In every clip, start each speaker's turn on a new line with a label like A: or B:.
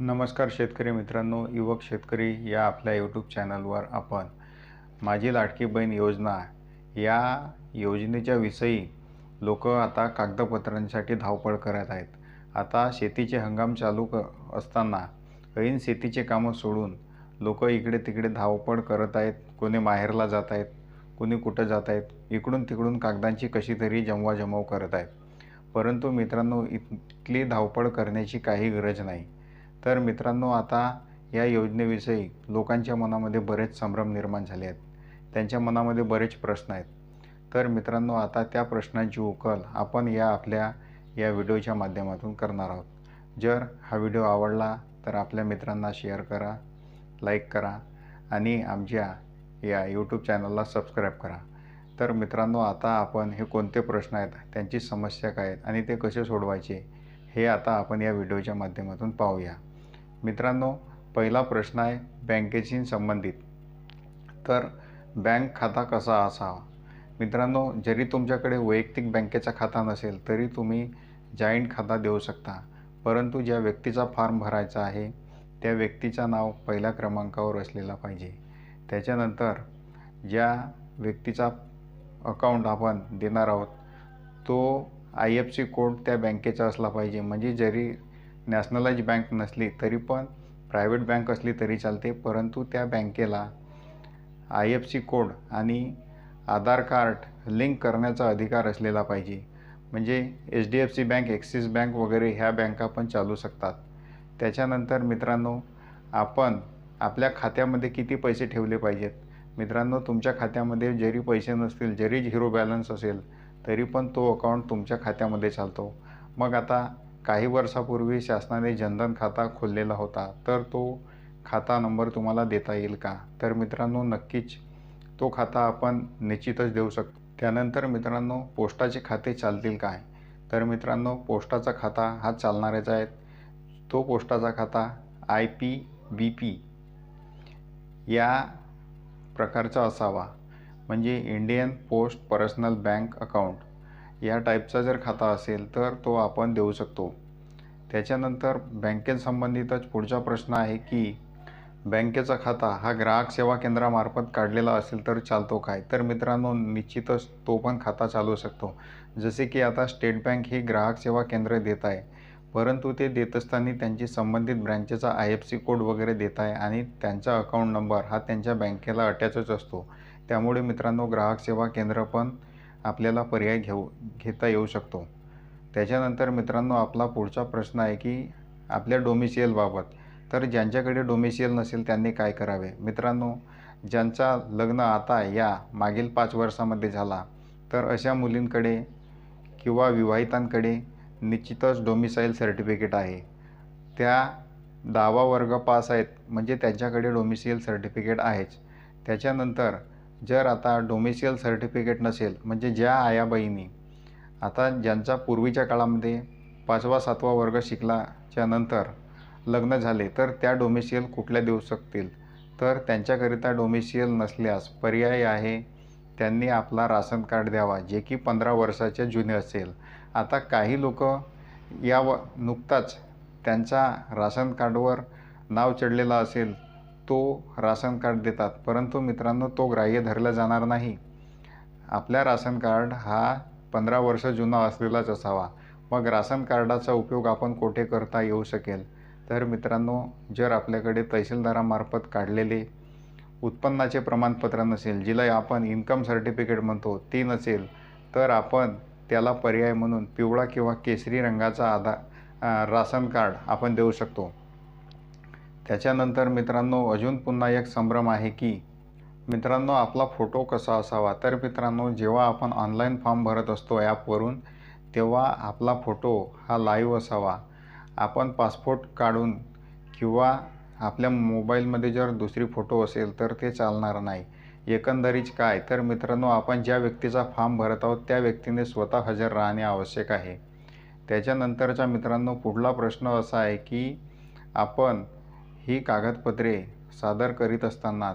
A: नमस्कार शेतकरी मित्रांनो युवक शेतकरी या आपल्या यूट्यूब चॅनलवर आपण माझी लाडकी बहीण योजना या योजनेच्या विषयी लोक आता कागदपत्रांसाठी धावपळ करत आहेत. आता शेतीचे हंगाम चालू क असताना ऐन शेतीचे कामं सोडून लोक इकडे तिकडे धावपळ करत आहेत. कोणी माहेरला जात आहेत कोणी कुठं जात आहेत इकडून तिकडून कागदांची कशी तरी जमवाजमव करत आहेत. परंतु मित्रांनो इतली धावपळ करण्याची काही गरज नाही. तर मित्रांनो आता या योजनेविषयी लोकांच्या मनामध्ये बरेच संभ्रम निर्माण झाले आहेत. त्यांच्या मनामध्ये बरेच प्रश्न आहेत. तर मित्रांनो आता त्या प्रश्नांची उकल आपण या आपल्या या व्हिडिओच्या माध्यमातून करणार आहोत. जर हा व्हिडिओ आवडला तर आपल्या मित्रांना शेअर करा लाईक करा आणि आमच्या या यूट्यूब चॅनलला सबस्क्राईब करा. तर मित्रांनो आता आपण हे कोणते प्रश्न आहेत त्यांची समस्या काय आहेत आणि ते कसे सोडवायचे हे आता आपण या व्हिडिओच्या माध्यमातून पाहूया. मित्रांनो पहिला प्रश्न आहे बँकेशी संबंधित. तर बँक खाता कसा असावा? मित्रांनो जरी तुमच्याकडे वैयक्तिक बँकेचा खाता नसेल तरी तुम्ही जॉईंट खाता देऊ शकता. परंतु ज्या व्यक्तीचा फॉर्म भरायचा आहे त्या व्यक्तीचा नाव पहिल्या क्रमांकावर असलेला पाहिजे. त्याच्यानंतर ज्या व्यक्तीचा अकाउंट आपण देणार आहोत तो आय एफ सी कोड त्या बँकेचा असला पाहिजे. म्हणजे जरी नॅशनलाइज बँक नसली तरी पण प्रायव्हेट बँक असली तरी चालते परंतु त्या बँकेला आय एफ सी कोड आणि आधार कार्ड लिंक करण्याचा अधिकार असलेला पाहिजे. म्हणजे H D F C bank Axis bank वगैरे ह्या बँका पण चालू शकतात. त्याच्यानंतर मित्रांनो आपण आपल्या खात्यामध्ये किती पैसे ठेवले पाहिजेत? मित्रांनो तुमच्या खात्यामध्ये जरी पैसे नसतील जरी झिरो बॅलन्स असेल तरी पण तो अकाउंट तुमच्या खात्यामध्ये चालतो. मग आता काही वर्षापूर्वी शासनाने जनधन खाता खोललेला होता तर तो खाता नंबर तुम्हाला देता येईल का? तर मित्रांनो नक्कीच तो खाता आपण निश्चितच देऊ शकतो त्यानंतर मित्रांनो पोस्टाचे खाते चालतील काय? तर मित्रांनो पोस्टाचा खाता हा चालणारच आहे. तो पोस्टाचा खाता आय पी बी पी या प्रकारचा असावा. म्हणजे Indian post personal bank account या टाईपचा जर खाता असेल तर तो आपण देऊ शकतो. त्याच्यानंतर बँकेसंबंधितच पुढचा प्रश्न आहे की बँकेचा खाता हा ग्राहक सेवा केंद्रामार्फत काढलेला असेल तर चालतो काय? तर मित्रांनो निश्चितच तो पण खाता चालू शकतो. जसे की आता स्टेट बँक ही ग्राहक सेवा केंद्र देत आहे. परंतु ते देत असताना त्यांची संबंधित ब्रँचेचा आय एफ सी कोड वगैरे देत आहे आणि त्यांचा अकाउंट नंबर हा त्यांच्या बँकेला अटॅचच असतो. त्यामुळे मित्रांनो ग्राहक सेवा केंद्र पण आपल्याला पर्याय घेऊ घेता येऊ शकतो. त्याच्यानंतर मित्रांनो आपला पुढचा प्रश्न आहे की आपल्या डोमिसियलबाबत तर ज्यांच्याकडे डोमिसियल नसेल त्यांनी काय करावे? मित्रांनो ज्यांचा लग्न आता या मागील पाच वर्षामध्ये झाला तर अशा मुलींकडे किंवा विवाहितांकडे निश्चितच डोमिसाईल सर्टिफिकेट आहे. त्या दहावा वर्ग पास आहेत म्हणजे त्यांच्याकडे डोमिसियल सर्टिफिकेट आहेच. त्याच्यानंतर जर आता डोमिसियल सर्टिफिकेट नसेल म्हणजे ज्या आया बहिणी आता ज्यांचा पूर्वीच्या काळामध्ये पाचवा सातवा वर्ग शिकल्याच्या नंतर लग्न झाले तर त्या डोमेशियल कुठल्या देऊ शकतील? तर त्यांच्याकरिता डोमेशियल नसल्यास पर्याय आहे त्यांनी आपला राशन कार्ड द्यावा जे की पंधरा वर्षाचे जुने असेल. आता काही लोक या व नुकताच त्यांचा राशन कार्डवर नाव चढलेला असेल तो राशन कार्ड देतात. परंतु मित्रांनो तो ग्राह्य धरला जाणार नाही. आपल्या राशन कार्ड हा पंधरा वर्ष जुना असलेलाच असावा. मग राशन कार्डाचा उपयोग आपण कोठे करता येऊ शकेल? तर मित्रांनो जर आपल्याकडे तहसीलदारामार्फत काढलेले उत्पन्नाचे प्रमाणपत्र नसेल जिला आपण इन्कम सर्टिफिकेट म्हणतो ती नसेल तर आपण त्याला पर्याय म्हणून पिवळा किंवा केसरी रंगाचा आधार राशन कार्ड आपण देऊ शकतो. त्याच्यानंतर मित्रांनो अजून पुन्हा एक संभ्रम आहे की मित्रांनो आपला फोटो कसा असावा? तर मित्रांनो जेव्हा आपण ऑनलाईन फॉर्म भरत असतो ॲपवरून तेव्हा आपला फोटो हा लाईव्ह असावा. आपण पासपोर्ट काढून किंवा आपल्या मोबाईलमध्ये जर दुसरी फोटो असेल तर ते चालणार नाही. एकंदरीत काय? तर मित्रांनो आपण ज्या व्यक्तीचा फॉर्म भरत आहोत त्या व्यक्तीने स्वतः हजर राहणे आवश्यक आहे. त्याच्यानंतरचा मित्रांनो पुढला प्रश्न असा आहे की आपण ही कागदपत्रे सादर करीत असताना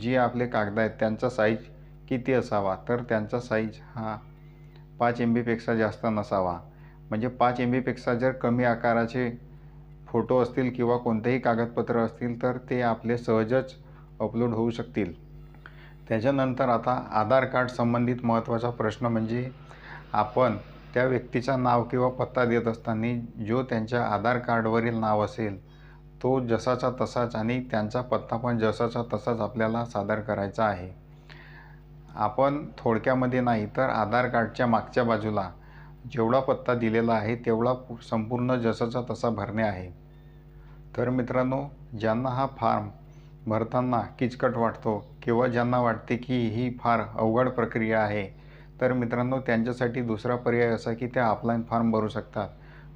A: जी आपले कागद आहेत त्यांचा साईज किती असावा? तर त्यांचा साईज हा पाच एम बीपेक्षा जास्त नसावा. म्हणजे पाच एम बीपेक्षा जर कमी आकाराचे फोटो असतील किंवा कोणतेही कागदपत्र असतील तर ते आपले सहजच अपलोड होऊ शकतील. त्याच्यानंतर आता आधार कार्ड संबंधित महत्त्वाचा प्रश्न म्हणजे आपण त्या व्यक्तीचा नाव किंवा पत्ता देत असताना जो त्यांच्या आधार कार्डवरील नाव असेल तो जसाचा तसाच आणि त्यांचा पत्ता पण जसाचा तसाच आपल्याला सादर करायचा आहे. आपण थोडक्यामध्ये नाही तर आधार कार्डच्या मागच्या बाजूला जेवढा पत्ता दिलेला आहे तेवढा संपूर्ण जसाचा तसा भरणे आहे. तर मित्रांनो ज्यांना हा फॉर्म भरताना किचकट वाटतो किंवा ज्यांना वाटते की ही फार अवघड प्रक्रिया आहे तर मित्रांनो त्यांच्यासाठी दुसरा पर्याय असा की ते ऑफलाईन फॉर्म भरू शकतात.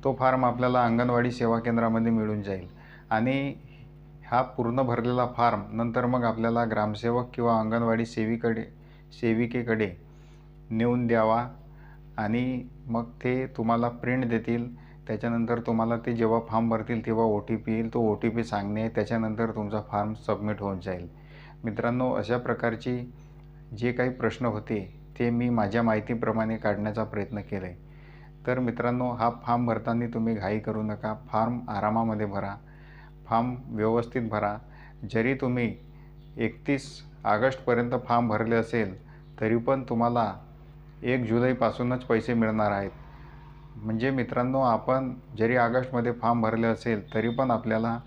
A: तो फॉर्म आपल्याला अंगणवाडी सेवा केंद्रामध्ये मिळून जाईल. आणि हा पूर्ण भरलेला फार्म नंतर मग आपल्याला ग्रामसेवक किंवा अंगणवाडी सेविकडे सेविकेकडे नेऊन द्यावा आणि मग ते तुम्हाला प्रिंट देतील. त्याच्यानंतर तुम्हाला ते जेव्हा फॉर्म भरतील तेव्हा ओ टी पी येईल. तो ओ टी पी सांगणे त्याच्यानंतर तुमचा फॉर्म सबमिट होऊन जाईल. मित्रांनो अशा प्रकारची जे काही प्रश्न होते ते मी माझ्या माहितीप्रमाणे काढण्याचा प्रयत्न केला आहे तर मित्रांनो हा फॉर्म भरताना तुम्ही घाई करू नका. फॉर्म आरामामध्ये भरा. फॉर्म व्यवस्थित भरा. जरी तुम्ही एकतीस ऑगस्टपर्यंत फॉर्म भरले असेल तरी पण तुम्हाला एक जुलैपासूनच पैसे मिळणार आहेत. म्हणजे मित्रांनो आपण जरी ऑगस्टमध्ये फॉर्म भरले असेल तरी पण आपल्याला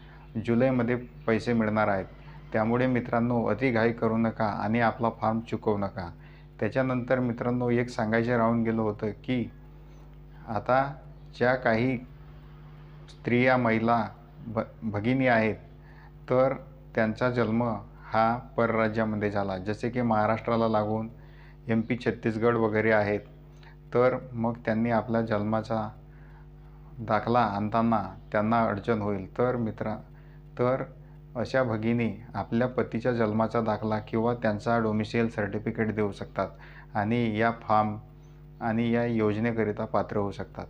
A: जुलैमध्ये पैसे मिळणार आहेत. त्यामुळे मित्रांनो अति घाई करू नका आणि आपला फॉर्म चुकवू नका. त्याच्यानंतर मित्रांनो एक सांगायचे राहून गेलं होतं की आता ज्या काही स्त्रिया महिला भ भगिनी आहेत तर त्यांचा जन्म हा परराज्यामध्ये झाला. जसे की महाराष्ट्राला लागून एम पी छत्तीसगड वगैरे आहेत तर मग त्यांनी आपल्या जन्माचा दाखला आणताना त्यांना अडचण होईल. तर मित्रा तर अशा भगिनी आपल्या पतीच्या जन्माचा दाखला किंवा त्यांचा डोमिसियल सर्टिफिकेट देऊ शकतात आणि या फॉर्म आणि या योजनेकरिता पात्र होऊ शकतात.